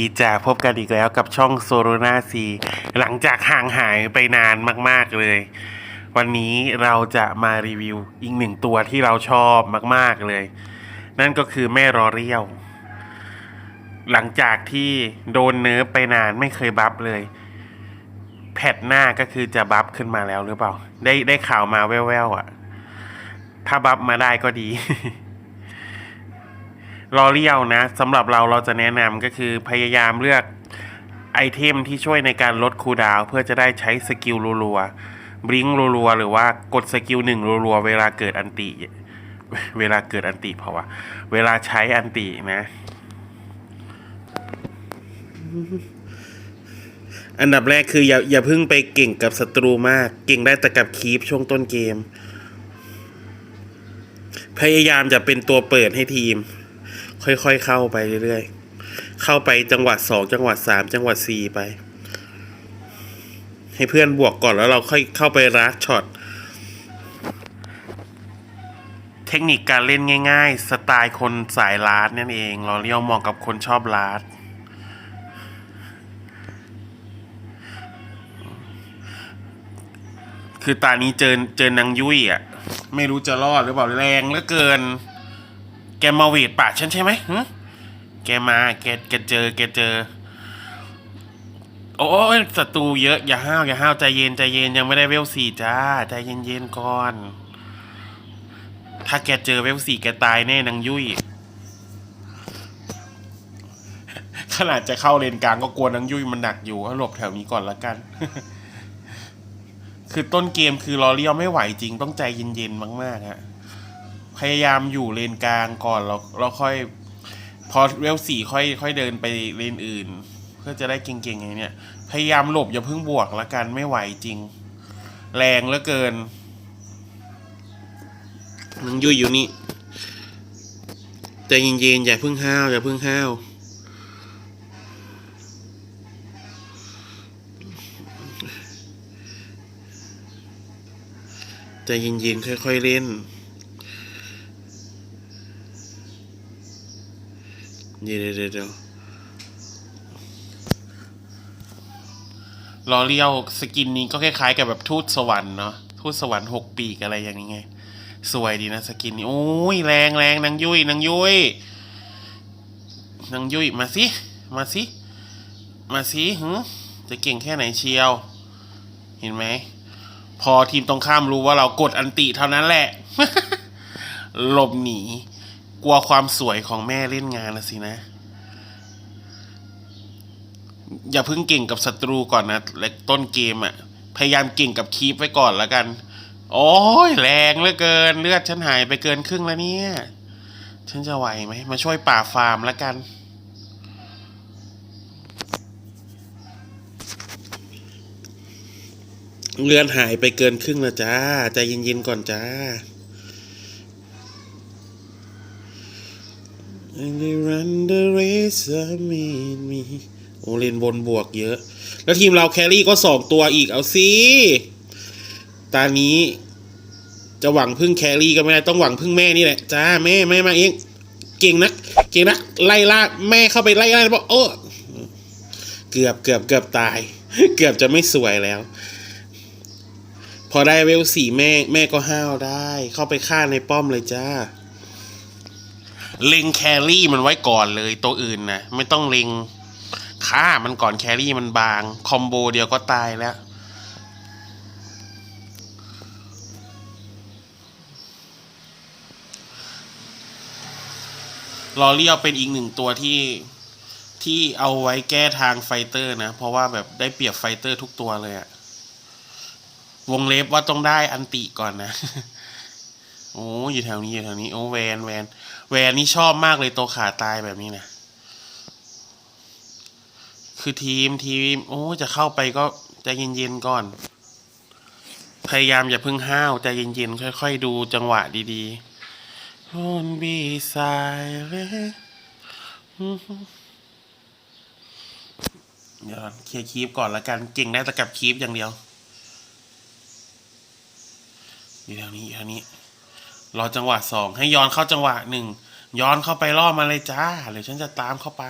ดีจ้าพบกันอีกแล้วกับช่องโซโ n นาซีหลังจากห่างหายไปนานมาก ๆเลย วันนี้เราจะมารีวิวอีกหนึ่งตัวที่เราชอบมาก ๆเลย นั่นก็คือแม่รอเรียว หลังจากที่โดนเนิร์ฟไปนานไม่เคยบัฟเลย แพทหน้าก็คือจะบัฟขึ้นมาแล้วหรือเปล่า ได้ได้ข่าวมาแว่วๆอะ ถ้าบัฟมาได้ก็ดี ลอเรียลนะสำหรับเราเราจะแนะนำก็คือพยายามเลือกไอเทมที่ช่วยในการลดคูดาว เพื่อจะได้ใช้สกิลรัวๆบลิงรัวๆหรือว่ากดสกิลหนึ่งรัวๆเวลาเกิดอันติ เวลาเกิดอันติเพราะว่า เวลาใช้อันตินะ อันดับแรกคืออย่าอย่าเพิ่งไปเก่งกับศัตรูมาก เก่งได้แต่กับคีปช่วงต้นเกม พยายามจะเป็นตัวเปิดให้ทีม ค่อยๆเข้าไปเรื่อยๆ เข้าไปจังหวัดสองจังหวัดสามจังหวัดสี่ไป ให้เพื่อนบวกก่อนแล้วเราค่อยเข้าไปรัดช็อต เทคนิคการเล่นง่าย ๆ สไตล์คนสายลาดนั่นเองเราเรียกเหมาะกับคนชอบลาดคือตานี้เจอเจอนางยุ้ยอะ ไม่รู้จะรอดหรือเปล่าแรงเหลือเกิน แกมาเวทป่าฉันใช่ไหมหึแกมา แก แกเจอ แกเจอ โอ้ยศัตรูเยอะ อย่าห้าว อย่าห้าว ใจเย็น ใจเย็น ยังไม่ได้เวลสี่จ้า ใจเย็นๆก่อน ถ้าแกเจอเวลสี่แกตายแน่นางยุ้ยขนาดจะเข้าเลนกลางก็กลัวนางยุ้ยมันหนักอยู่ก็หลบแถวนี้ก่อนละกัน คือต้นเกมคือลอเรียวไม่ไหวจริง ต้องใจเย็นๆมากๆฮะ พยายามอยู่เลนกลางก่อนแล้วเราค่อย พอเวลสี่ค่อยค่อยเดินไปเลนอื่น เพื่อจะได้เก่งๆอย่างเนี้ยพยายามหลบอย่าเพิ่งบวกละกันไม่ไหวจริง แรงเหลือเกินนังยุยอยู่นี่ใจเย็นๆอย่าเพิ่งห้าวอย่าเพิ่งห้าวใจเย็นๆค่อยๆเล่น เดี๋ยวเดี๋ยวลอเรียวสกินนี้ก็คล้ายๆกับแบบทูตสวรรค์เนาะทูตสวรรค์หกปีกอะไรอย่างนี้ไง สวยดีนะสกินนี้โอ้ยแรงแรงนางยุ้ยนางยุ้ยนางยุ้ยมาสิมาสิมาสิหืจะเก่งแค่ไหนเชียว เห็นไหม พอทีมตรงข้ามรู้ว่าเรากดอันติเท่านั้นแหละหลบหนี กลัวความสวยของแม่เล่นงานละสินะ อย่าเพิ่งเก่งกับศัตรูก่อนนะและต้นเกมอะ่ะ พยายามเก่งกับคีปไว้ก่อนแล้วกัน โอ้ยแรงเหลือเกิน เลือดฉันหายไปเกินครึ่งแล้วเนี่ย ฉันจะไหวไหม มาช่วยป่าฟาร์มแล้วกันเลือดหายไปเกินครึ่งแล้วจ้า ใจเย็นๆก่อนจ้า they run the race I made me โอเล่นบนบวกเยอะ แล้วทีมเราแครี่ก็สองตัวอีกเอาสิตานี้ จะหวังพึ่งแครี่ก็ไม่ได้ต้องหวังพึ่งแม่นี่แหละจ้าแม่แม่มาเองเก่งนัก เก่งนัก ไล่ล่าแม่เข้าไปไล่ล่าแล้วบอกโอ้เกือบเกือบเกือบตาย เกือบจะไม่สวยแล้ว พอได้เวลสี่แม่แม่ก็ห้าวได้ เข้าไปฆ่าในป้อมเลยจ้า เล็งแครี่มันไว้ก่อนเลยตัวอื่นนะไม่ต้องเล็งฆ่ามันก่อนแครี่มันบาง คอมโบเดียวก็ตายแล้ว ลอเรียวเป็นอีกหนึ่งตัวที่ที่เอาไว้แก้ทางไฟเตอร์นะ เพราะว่าแบบได้เปรียบไฟเตอร์ทุกตัวเลยอะวงเล็บว่าต้องได้อันติก่อนนะ โอ้อยู่แถวนี้อยู่แถวนี้ โอ้แวนแวน แวนนี่ชอบมากเลยตัวขาตายแบบนี้นะคือทีมทีมโอ้จะเข้าไปก็ใจเย็นๆก่อน พยายามอย่าเพิ่งห้าวใจเย็นๆค่อย ๆ ดูจังหวะดีๆ Don't be silent เดี๋ยวเคลียร์คีปก่อนละกันเก่งได้แต่กับคีปอย่างเดียวอยู่แถวนี้อยู่แถวนี้ รอจังหวะสองให้ย้อนเข้าจังหวะหนึ่งย้อนเข้าไปล่อมาเลยจ้าเดี๋ยวฉันจะตามเข้าไป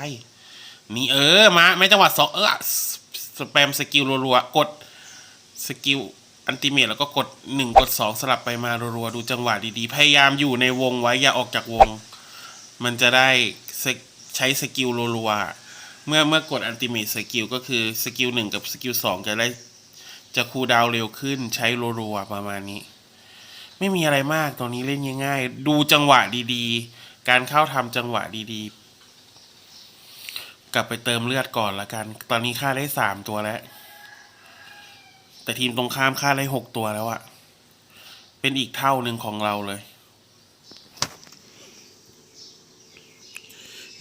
นี่เออมาไม่จังหวะสองเออสแปมสกิลรัวๆกดสกิลอันติเมตแล้วก็กดหนึ่งกดสองสลับไปมารัวๆดูจังหวะดีๆ พยายามอยู่ในวงไว้อย่าออกจากวง มันจะได้ใช้สกิลรัวๆเมื่อเมื่อกดอันติเมตสกิลก็คือสกิลหนึ่งกับสกิลสองจะได้จะคูลดาวเร็วขึ้นใช้รัวๆประมาณนี้ ไม่มีอะไรมากตอนนี้เล่นง่ายๆ ดูจังหวะดีๆ การเข้าทำจังหวะดีๆ กลับไปเติมเลือดก่อนละกัน ตอนนี้ค่าได้สามตัวแล้ว แต่ทีมตรงข้ามค่าได้หกตัวแล้วอะเป็นอีกเท่าหนึ่งของเราเลย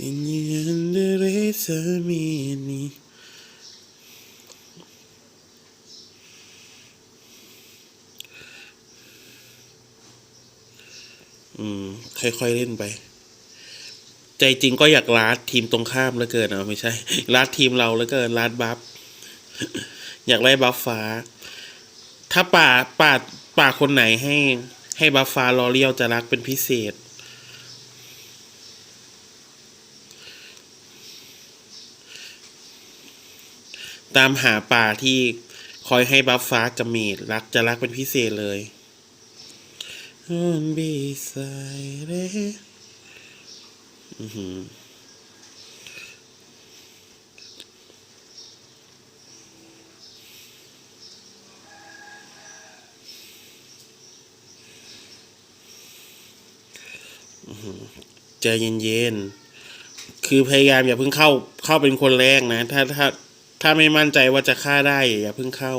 And you underestimate me อืม ค่อยๆเล่นไป ใจจริงก็อยากลาดทีมตรงข้ามแล้วเกินเอาไม่ใช่ลาดทีมเราแล้วเกินลาดบัฟอยากได้บัฟฟ้า ถ้าป่าป่าป่าคนไหนให้ ให้บัฟฟ้ารอเลียวจะรักเป็นพิเศษตามหาป่าที่คอยให้บัฟฟ้ากับเมดรักจะรักเป็นพิเศษเลย On beside it อือหือใจเย็นๆ คือพยายามอย่าเพิ่งเข้า เข้าเป็นคนแรกนะ ถ้าถ้าถ้าไม่มั่นใจว่าจะฆ่าได้อย่าเพิ่งเข้า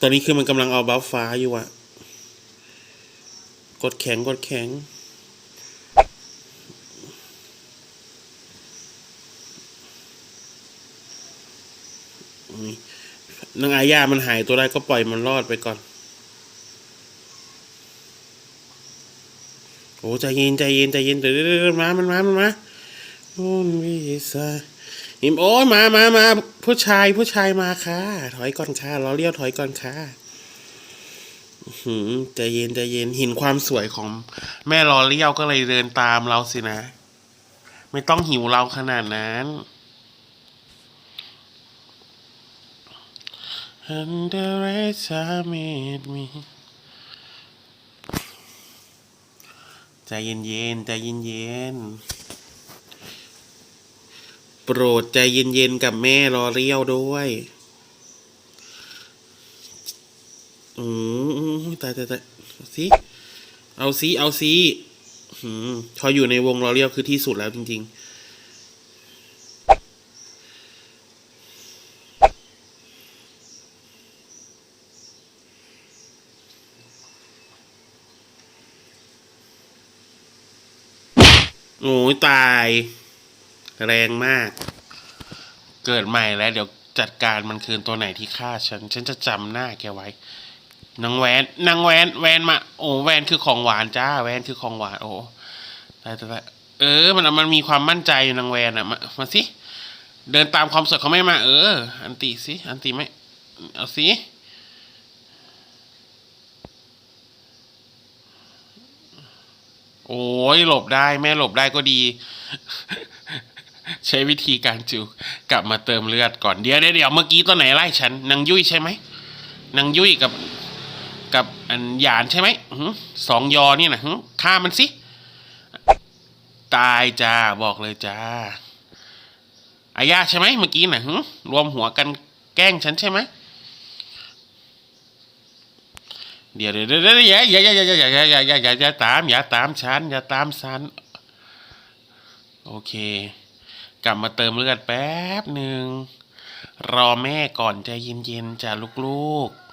ตอนนี้คือมันกำลังเอาบัฟฟ้าอยู่อะ กดแข็งกดแข็ง นางอาญามันหายตัวได้ก็ปล่อยมันรอดไปก่อน โอ้ใจเย็นใจเย็นใจเย็นเดี๋ยวมามันมามันมาโอ้วิสาหิมโอ้มามามาผู้ชายผู้ชายมาค่ะ ถอยก่อนค่ะเราเลี้ยวถอยก่อนค่ะ หืมใจเย็นใจเย็นเห็นความสวยของแม่ลอเลี้ยวก็เลยเดินตามเราสินะ ไม่ต้องหิวเราขนาดนั้น underestimate me ใจเย็นๆใจเย็นๆโปรดใจเย็นๆกับแม่รอเรียวด้วย อืม ตายตายตายสิเอาสิเอาสิอืมพออยู่ในวงรอเรียวคือที่สุดแล้วจริง ๆโอ้ยตาย แรงมาก เกิดใหม่แล้ว เดี๋ยวจัดการมันคืนตัวไหนที่ฆ่าฉัน ฉันจะจำหน้าแกไว้ นางแวนนางแวนแวนมา โอ้แวนคือของหวานจ้า แวนคือของหวานโอ้ตายตายตายเออ มันมันมีความมั่นใจอยู่นางแวนอะมามาสิเดินตามความสดเขาไม่มา เออ อันตีสิอันตีไม่เอาสิโอ้ยหลบได้แม่หลบได้ก็ดี ใช้วิธีการจิวกลับมาเติมเลือดก่อนเดี๋ยวเดี๋ยวเมื่อกี้ตัวไหนไล่ฉันนางยุ้ยใช่ไหมนางยุ้ยกับ กับอันหยานใช่ไหมสองยอนี่นะฆ่ามันสิ ตายจ้าบอกเลยจ้าอายาใช่ไหมเมื่อกี้นะรวมหัวกันแกล้งฉันใช่ไหมเดี๋ยวเดี๋ยวเดี๋ยวเดี๋ยวอย่าอย่าอย่าอย่าอย่าอย่าอย่าอย่าอย่าตามอย่าตามฉันอย่าตามฉันโอเค กลับมาเติมเลือดแป๊บหนึ่งรอแม่ก่อนใจเย็นๆจ้ะลูกๆ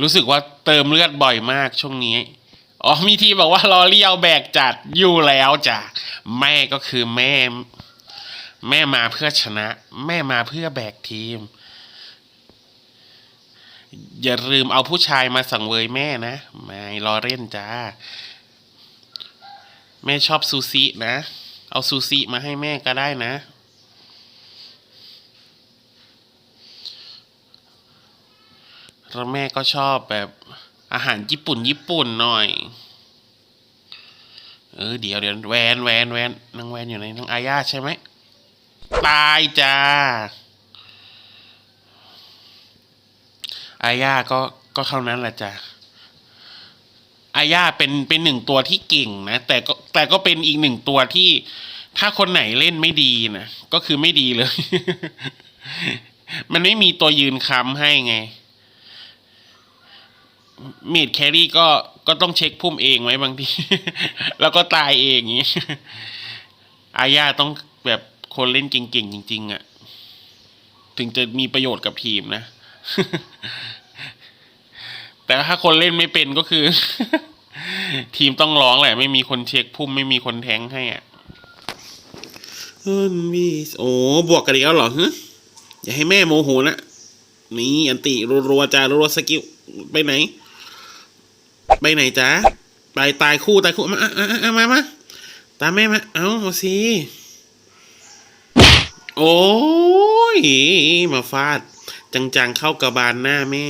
รู้สึกว่าเติมเลือดบ่อยมากช่วงนี้ อ๋อมีทีบอกว่ารอเลียวแบกจัดอยู่แล้วจ้ะ แม่ก็คือแม่ แม่มาเพื่อชนะ แม่มาเพื่อแบกทีม อย่าลืมเอาผู้ชายมาสังเวยแม่นะ ไม่รอเล่นจ้า แม่ชอบซูซินะ เอาซูซิมาให้แม่ก็ได้นะ แล้วแม่ก็ชอบแบบอาหารญี่ปุ่นญี่ปุ่นหน่อย เออเดี๋ยวเดี๋ยวแวนแวนแวนนางแวนอยู่ไหนนางอาญาใช่ไหมตายจ้าอาญาก็ก็เท่านั้นแหละจ้ะอาญาเป็นเป็นหนึ่งตัวที่เก่งนะ แต่ก็แต่ก็เป็นอีกหนึ่งตัวที่ถ้าคนไหนเล่นไม่ดีนะก็คือไม่ดีเลย มันไม่มีตัวยืนค้ำให้ไง เมดแครี่ก็ก็ต้องเช็คพุ่มเองไว้บางที แล้วก็ตายเองอย่างงี้ อาญาต้องแบบคนเล่นเก่งๆ จริง ๆอะ่ะ ถึงจะมีประโยชน์กับทีมนะ แต่ถ้าคนเล่นไม่เป็นก็คือ ทีมต้องร้องแหละ ไม่มีคนเช็คพุ่มไม่มีคนแทงให้อะเฮ้ยมีโอ้บวกกันอีกแล้วเหรอฮะอย่าให้แม่โมโหนะนี่อันติรัวๆจ้ารัวสกิลไปไหน ไปไหนจ๊ะไปตายคู่ตายคู่มาอะอะอะมามาตามแม่มาเอาเอาสิโอ้ยมาฟาด จังๆเข้ากระบาลหน้าแม่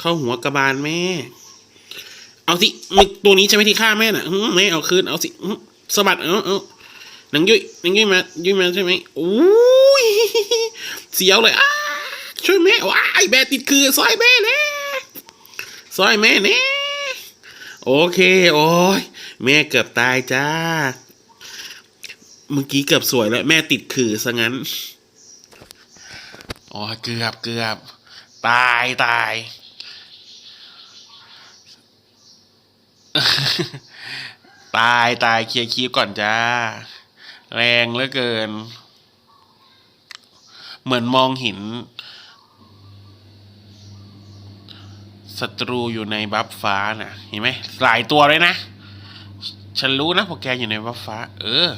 เข้าหัวกระบาลแม่ เอาสิมึกตัวนี้ใช่ไหมที่ฆ่าแม่น่ะแม่เอาคืนเอาสิสะบัดเอาเอาหนังยุยหนังยุยมายุยมาใช่ไหมอู้ยเสียวเลยอ้าช่วยแม่ว้ายแม่ติดคือซอยแม่เน่ ซอยแม่เน่โอเค โอ้ยแม่เกือบตายจ้า เมื่อกี้เกือบสวยแล้ว แม่ติดคือซะงั้นอ๋อเกือบเกือบ ตายตาย ตายตายเคลียร์คีบก่อนจ้า แรงเหลือเกิน เหมือนมองเห็น ศัตรูอยู่ในบัฟฟ้าน่ะ เห็นไหมหลายตัวเลยนะ ฉันรู้นะพวกแกอยู่ในบัฟฟ้า เออ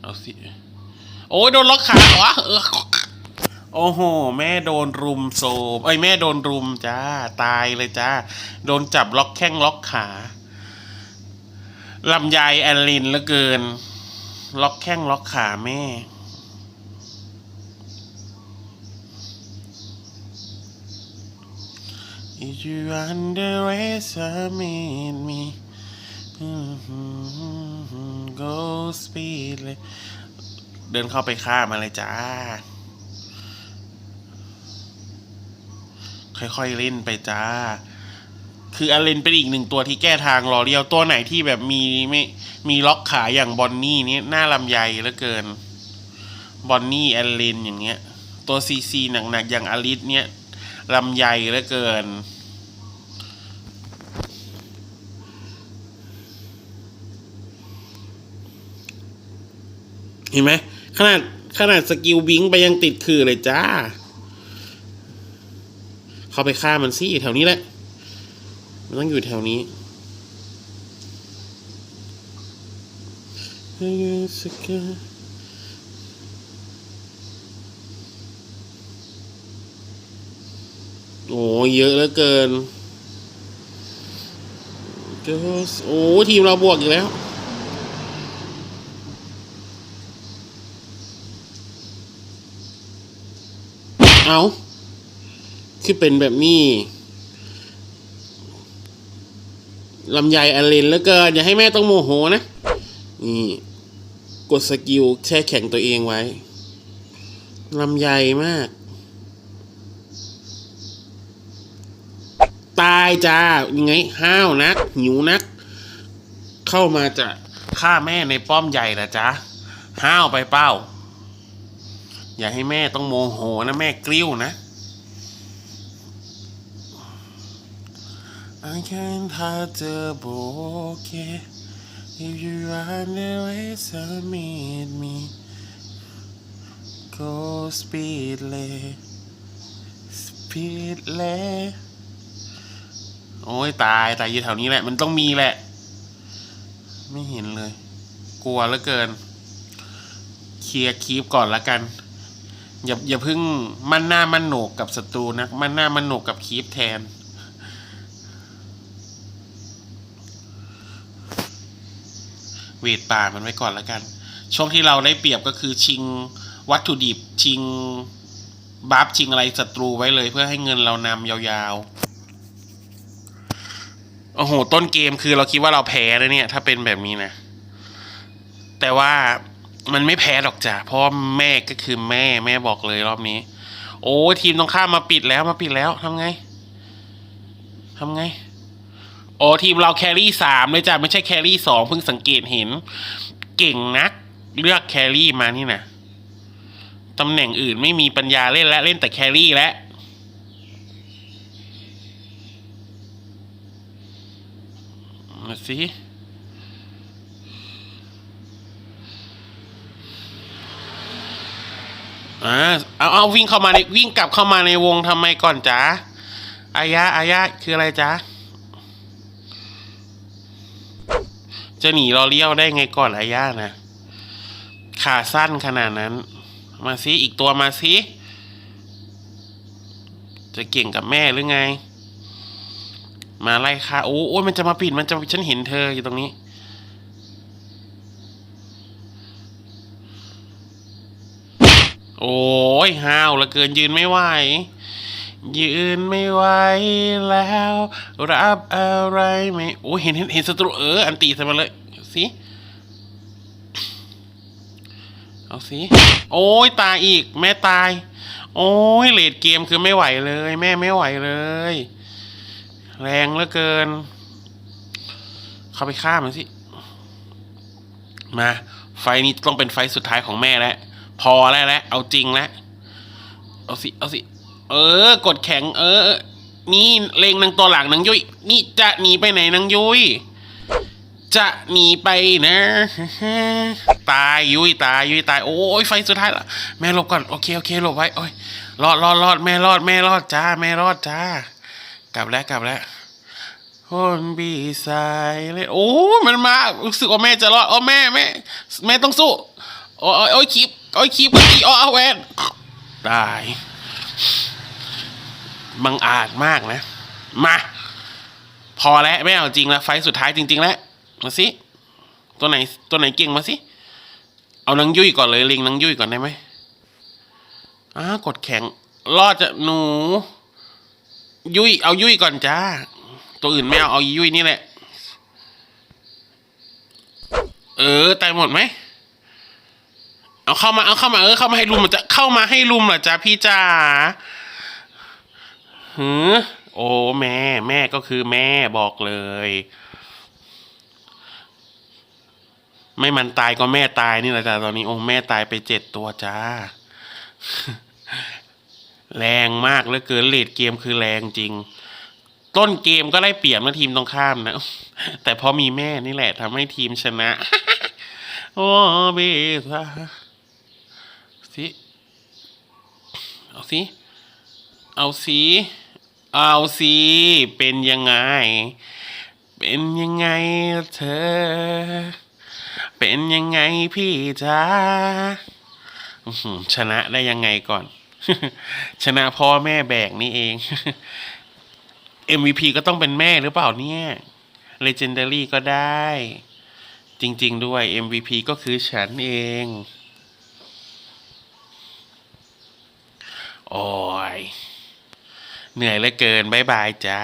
เอาสิ โอ้ยโดนล็อกขาวะเออโอ้โห แม่โดนรุมโซมเอ้ยแม่โดนรุมจ้า ตายเลยจ้า โดนจับล็อกแข้งล็อกขาลำไยแอนลินเหลือเกิน ล็อกแข้งล็อกขาแม่ If you underestimate me go speed เลย เดินเข้าไปฆ่ามาเลยจ้า ค่อยๆเล่นไปจ้า คืออาเลนเป็นอีกหนึ่งตัวที่แก้ทางรอเรียวตัวไหนที่แบบมีไม่มีล็อกขาอย่างบอนนี่นี่หน้าลำไยเหลือเกิน บอนนี่อลเลนอย่างเงี้ย ตัวซีซีหนักๆอย่างอลิสเนี่ย ลำไยเหลือเกิน เห็นไหมขนาดขนาดสกิลวิงไปยังติดคือเลยจ้า เข้าไปฆ่ามันสิแถวนี้แหละ มันต้องอยู่แถวนี้ โอ้เยอะเหลือเกินโอ้ทีมเราบวกอีกแล้วเอาคือเป็นแบบนี้ลำไยอเลนแล้วเกิน อย่าให้แม่ต้องโมโหนะ นี่ กดสกิลแช่แข็งตัวเองไว้ลำไยมาก ตายจ้ายังไงห้าวนัก หิวนัก เข้ามาจะฆ่าแม่ในป้อมใหญ่ละจ้าห้าวไปเป้า อย่าให้แม่ต้องโมโหนะแม่กลิ้วนะ I can't hard to book it if you underestimate me go speedly speedly โอ้ยตายตายอยู่แถวนี้แหละ มันต้องมีแหละ ไม่เห็นเลย กลัวเหลือเกิน เคลียร์คีปก่อนละกัน อย่าอย่าพิ่งมั่นหน้ามั่นโหนกกับศัตรูนะมั่นหน้ามั่นโหนกกับคีปแทน เวทป่ามันไว้ก่อนละกัน ช่วงที่เราได้เปรียบก็คือชิงวัตถุดิบชิงบัฟชิงอะไรศัตรูไว้เลยเพื่อให้เงินเรานำยาวๆ โอ้โห ต้นเกมคือเราคิดว่าเราแพ้แล้วเนี่ย ถ้าเป็นแบบนี้นะ แต่ว่ามันไม่แพ้หรอกจ้ะเพราะแม่ก็คือแม่แม่บอกเลยรอบนี้ โอ้ทีมตรงข้ามมาปิดแล้วมาปิดแล้วทำไงทำไงโอ้ทีมเราแครี่สามเลยจ้ะไม่ใช่แครี่สองเพิ่งสังเกตเห็น เก่งนัก เลือกแครี่มานี่นะตำแหน่งอื่นไม่มีปัญญาเล่นและเล่นแต่แครี่แล้ว มาสิอ่าเอาเอาวิ่งเข้ามาในวิ่งกลับเข้ามาในวงทำไมก่อนจ๊ะอายะอายะคืออะไรจ๊ะจะหนีรอเลี้ยวได้ไงก่อนอายะนะขาสั้นขนาดนั้น มาสิอีกตัวมาสิจะเก่งกับแม่หรือไง มาไล่ค่ะโอ้โอ้ยมันจะมาปิดมันจะฉันเห็นเธออยู่ตรงนี้ โอ้ยห้าวเหลือเกินยืนไม่ไหวยืนไม่ไหวแล้ว รับอะไรไม่โอ้เห็นเห็นเห็นศัตรูเอออันตีใส่มาเลยสิเอาสิโอ้ยตายอีก แม่ตาย โอ้ยเลดเกมคือไม่ไหวเลย แม่ไม่ไหวเลย แรงเหลือเกิน เข้าไปฆ่ามันสิ มา ไฟนี้ต้องเป็นไฟสุดท้ายของแม่แล้ว พอแล้วแหละเอาจริงแล้ว เอาสิ เอาสิ เออ กดแข็ง เออ นี่เลงนางตัวหลังนางยุ้ย นี่จะหนีไปไหนนางยุ้ย จะหนีไปนะ ตายยุ้ยตายยุ้ยตาย โอ้ยไฟสุดท้ายละแม่หลบก่อน โอเคโอเคหลบไว้ โอ้ยรอดรอดรอดแม่รอดแม่รอดจ้า แม่รอดจ้า ลับแล้วกลับแล้วคนบีสายเลยโอ้มันมารู้สึกว่าแม่จะรอดโอ้แม่แม่แม่ต้องสู้โอ้ยโอ้ยโอ้ยคีบโอ้ยคีบกันดีอ๋อเอาแวนตายบังอาจมากนะ มา พอแล้วไม่เอาจริงแล้วไฟสุดท้ายจริง ๆ แล้วมาสิตัวไหนตัวไหนเก่งมาสิเอานางยุ้ยก่อนเลยลิงนางยุ้ยก่อนได้ไหมอ้ากดแข็งรอดจะหนู ยุ้ยเอายุ้ยก่อนจ้า ตัวอื่นไม่เอาเอายุ้ยนี่แหละ เออตายหมดไหมเอาเข้ามาเอาเข้ามาเออเข้ามาให้ลุมจะเข้ามาให้ลุมเหรอจ๊ะพี่จ๋าหือโอ้แม่ แม่ก็คือแม่บอกเลย ไม่มันตายก็แม่ตายนี่แหละจ้ะตอนนี้โอ้แม่ตายไปเจ็ดตัวจ้า แรงมากเหลือเกินเลดเกมคือแรงจริง ต้นเกมก็ได้เปรียบนะทีมตรงข้ามนะ แต่พอมีแม่นี่แหละทำให้ทีมชนะ โอ้เบซาสิเอาสิ เอาสิเอาสิเป็นยังไง เป็นยังไงเธอ เป็นยังไงพี่จ้าชนะได้ยังไงก่อน ชนะพ่อแม่แบกนี่เอง MVP ก็ต้องเป็นแม่หรือเปล่าเนี่ย Legendary ก็ได้ จริง ๆ ด้วย MVP ก็คือฉันเอง โอ้ย เหนื่อยเหลือเกินบายบายจ้า